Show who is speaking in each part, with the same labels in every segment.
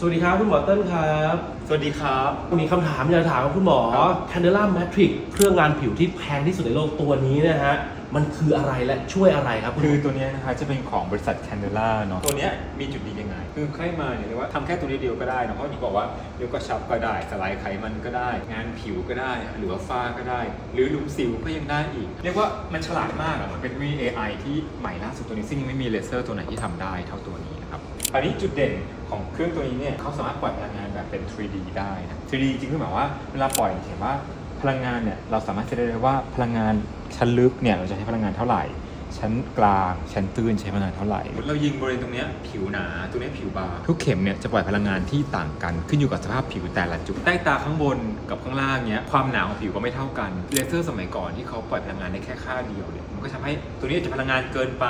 Speaker 1: สวัสดีครับคุณหมอเติ้ลครับ
Speaker 2: สวัสดีครับ
Speaker 1: มีคำถามอยากจะถามคุณหมอ
Speaker 2: ครับ
Speaker 1: Candela Matrix เครื่องงานผิวที่แพงที่สุดในโลกตัวนี้นะฮะ มันคืออะไรและช่วยอะไรครับณหม
Speaker 2: คือตัวเนี้ยนะคะจะเป็นของบริษัท Candela เนาะตัวเนี้ยมีจุดดียังไง คือใครมาเนี่ยเรียกว่าทำแค่ตัวนี้เดียวก็ได้นะเพราะอย่างที่บอกว่าเรียกว่าชับก็ได้สลายไขมันก็ได้ งานผิวก็ได้ หรือว่าฝ้าก็ได้ หรือหลุมสิวก็ยังได้อีก เรียกว่ามันฉลาดมากอะมันเป็น VAI ที่ใหม่ล่าสุดตัวนี้ซึ่งยังไม่มีเลเซอร์ตัวไหนที่ทำได้เท่าตัวนี้นะครับอันนี้จุดเด่น ของเครื่องตัวนี้เนี่ยเขาสามารถปล่อยพลังงานแบบเป็น 3D ได้นะ 3D จริงๆคือหมายว่าเวลาปล่อยเห็นว่าพลังงานเนี่ยเราสามารถจะได้เลยว่าพลังงานชั้นลึกเนี่ยเราจะใช้พลังงานเท่าไหร่ ชั้นกลางชั้นตื้นใช้พลังงานเท่าไหร่เรายิงบริเวณตรงเนี้ยผิวหนาตรงเนี้ยผิวบางทุกเข็มเนี่ยจะปล่อยพลังงานที่ต่างกัน ขึ้นอยู่กับสภาพผิวแต่ละจุดใต้ตาข้างบนกับข้างล่างเนี้ยความหนาของผิวก็ไม่เท่ากันเลเซอร์สมัยก่อนที่เขาปล่อยพลังงานได้แค่ค่าเดียวเนี่ยมันก็ทำให้ตัวนี้อาจจะพลังงานเกินไป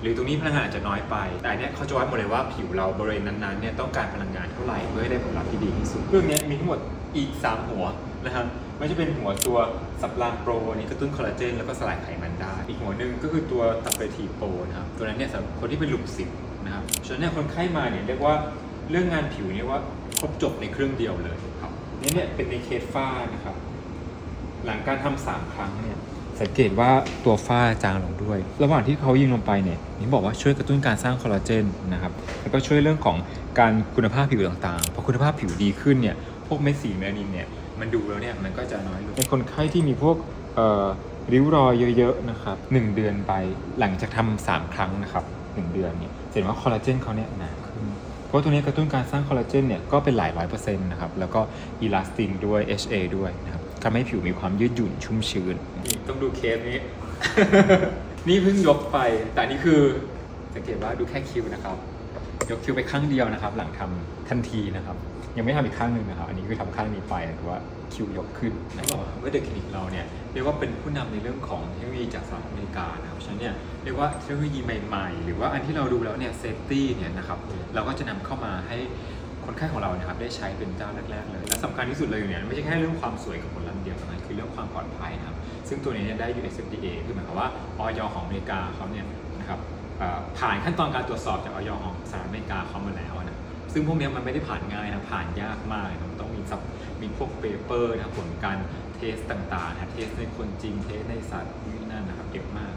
Speaker 2: หรือตรงนี้พลังงานอาจจะน้อยไป แต่อันเนี้ยเขาจะวัดหมดเลยว่าผิวเราบริเวณนั้นๆเนี่ยต้องการพลังงานเท่าไหร่เพื่อให้ได้ผลลัพธ์ที่ดีที่สุดเครื่องเนี้ยมีทั้งหมดอีก 3 หัวนะครับไม่ใช่เป็นหัวตัวสับรางโปรนี้กระตุ้นคอลลาเจนแล้วก็สลายไขมันได้ อีกหัวหนึ่งก็คือตัวตับเปทีโปรนะครับตัวนั้นเนี่ยสำหรับคนที่เป็นหลุมสิวนะครับฉะนั้นเนี่ยคนไข้มาเนี่ยเรียกว่าเรื่องงานผิวเนี่ยว่าครบจบในเครื่องเดียวเลยครับนี่เนี่ยเป็นในเคสฝ้านะครับหลังการทำสามครั้งเนี่ย สังเกตว่าตัวฝ้าจางลงด้วย ระหว่างที่เขายิงลงไปเนี่ยนี่บอกว่าช่วยกระตุ้นการสร้างคอลลาเจนนะครับแล้วก็ช่วยเรื่องของการคุณภาพผิวต่างๆพอคุณภาพผิวดีขึ้นเนี่ยพวกเม็ดสีเมลานินเนี่ยมันดูแล้วเนี่ยมันก็จะน้อยลงในคนไข้ที่มีพวกริ้วรอยเยอะๆนะครับหนึ่งเดือนไปหลังจากทำสามครั้งนะครับหนึ่งเดือนเนี่ยเห็นว่าคอลลาเจนเขาเนี่ยหนาขึ้นเพราะตัวนี้กระตุ้นการสร้างคอลลาเจนเนี่ยก็เป็นหลายร้อยเปอร์เซ็นต์นะครับแล้วก็อีลาสตินด้วย HA ด้วยนะครับ ทำให้ผิวมีความยืดหยุ่นชุ่มชื้น นี่ต้องดูเคสนี้ นี่เพิ่งยกไป แต่นี่คือสังเกตว่าดูแค่คิวนะครับ ยกคิวไปข้างเดียวนะครับ หลังทำทันทีนะครับ ยังไม่ทำอีกข้างหนึ่งนะครับ อันนี้คือทำข้างนี้ไปแต่ว่าคิวยกขึ้นนะครับเมื่อเดอะคลินิกเราเนี่ยเรียกว่าเป็นผู้นำในเรื่องของเทคโนโลยีจากสหรัฐอเมริกานะครับฉะนั้นเนี่ยเรียกว่าเทคโนโลยีใหม่ๆ หรือว่าอันที่เราดูแล้วเนี่ยเซฟตี้เนี่ยนะครับเราก็จะนำเข้ามาให้ คนไข้ของเรานะครับได้ใช้เป็นเจ้าแรกๆเลยและสำคัญที่สุดเลยเนี่ยไม่ใช่แค่เรื่องความสวยกับผลลัพธ์เดียวเท่านั้นคือเรื่องความปลอดภัยนะครับซึ่งตัวนี้เนี่ยได้ US FDA คือหมายความว่าออยของอเมริกาเขาเนี่ยนะครับผ่านขั้นตอนการตรวจสอบจากออยของสหรัฐอเมริกาเขามาแล้วนะซึ่งพวกนี้มันไม่ได้ผ่านง่ายนะผ่านยากมากนะมันต้องมีซับมีพวกเปเปอร์นะผลการเทสต่างๆนะเทสในคนจริงเทสในสัตว์นี่นั่นนะครับเยอะมาก